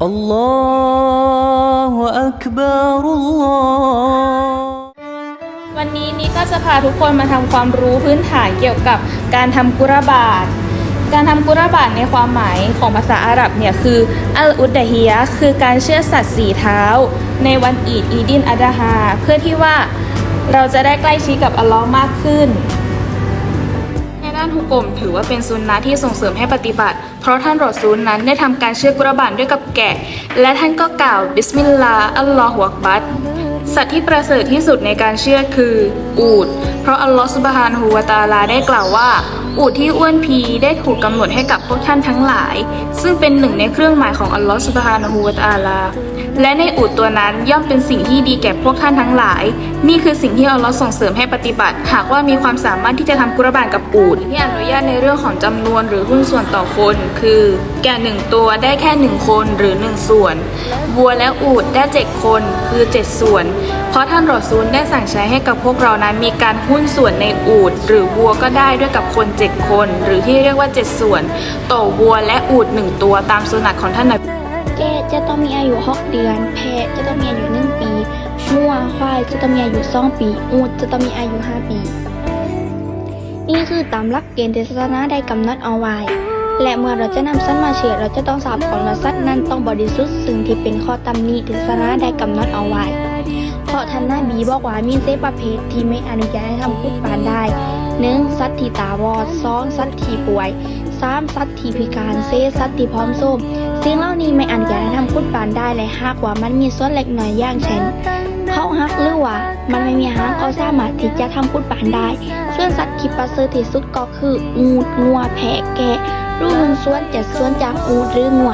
الله أكبر الله วันนี้นี้ก็จะพาทุกคนมาทำความรู้พื้นฐานเกี่ยวกับการทำกุรบาต การทำกุรบาตในความหมายของภาษาอาหรับเนี่ยคืออัลอุดดะฮียะห์คือการเชื่อสัตว์สีเท้า ในวันอีดอีดินอัดฮาเพื่อที่ว่าเราจะได้ใกล้ชิดกับอัลลอฮ์มากขึ้น ในด้านฮุกกลมถือว่าเป็นซุนนะที่ส่งเสริมให้ปฏิบัติ เพราะท่านรอซูลนั้นได้ทำการเชื่อกุรบานด้วยกับแกะ และท่านก็กล่าวบิสมิลลาอัลลอฮฺอักบัรสัตว์ที่ประเสริฐที่สุดในการเชื่อคือ อูด เพราะอัลลอฮฺสุบฮานฮูวะตาลาได้กล่าวว่า อูดที่อ้วนพีได้ถูกกำหนดให้กับพวกท่านทั้งหลาย ซึ่งเป็นหนึ่งในเครื่องหมายของอัลลอฮฺสุบฮานฮูวะตาลา และในอูดตัวนั้นย่อมเป็นสิ่งที่ดีแก่พวกท่านทั้งหลาย นี่คือสิ่งที่อัลลอฮ์ส่งเสริมให้ปฏิบัติ หากว่ามีความสามารถที่จะทำกุรบานกับอูดที่อนุญาตในเรื่องของจำนวนหรือหุ้นส่วนต่อคน คือ แก่หนึ่งตัวได้แค่หนึ่งคนหรือหนึ่งส่วนวัวและอูดได้เจ็ดคนคือเจ็ดส่วน เพราะท่านรอซูลได้สั่งใช้ให้กับพวกเรานั้นมีการหุ้นส่วนในอูดหรือวัวก็ได้ด้วยกับคนเจ็ดคน หรือที่เรียกว่าเจ็ดส่วน ต่อวัวและอูดหนึ่งตัวตามสุนัตของท่านนบี แกะจะต้องมีอายุ6เดือน แพะจะต้องมีอายุ1ปีงัวควายจะต้องมีอายุ2ปีอูฐจะต้องมีอายุ5ปี นี่คือตามหลักเกณฑ์ที่ศาสนาได้กำหนดเอาไว้และเมื่อเราจะนำสัตว์มาเชื่อเราจะต้องทราบก่อนว่าสัตว์นั้นต้องบริสุทธิ์ซึ่งที่เป็นข้อตำหนิที่ศาสนาได้กำหนดเอาไว้เพราะท่านนาบีบอกว่ามีเซประเภทที่ไม่อนุญาตให้ทำกุศปานได้หนึ่งสัตว์ที่ตาบอดสองสัตว์ที่ป่วยสามสัตว์ที่พิการเซสัตว์ที่พร้อมส้ม สิ่งเหล่านี้ไม่อนุญาตให้ทำกุศปานได้เลยหากว่ามันมีส่วนเล็กน้อยอย่างเช่นเขาหักหรือว่า มันไม่มีหักก็สามารถที่จะทำกุศปานได้ ส่วนสัตว์ที่ประเสริฐที่สุดก็คืองูงัวแพะแกะหรือหุ้นส่วนจะส่วนจากงูหรืองัว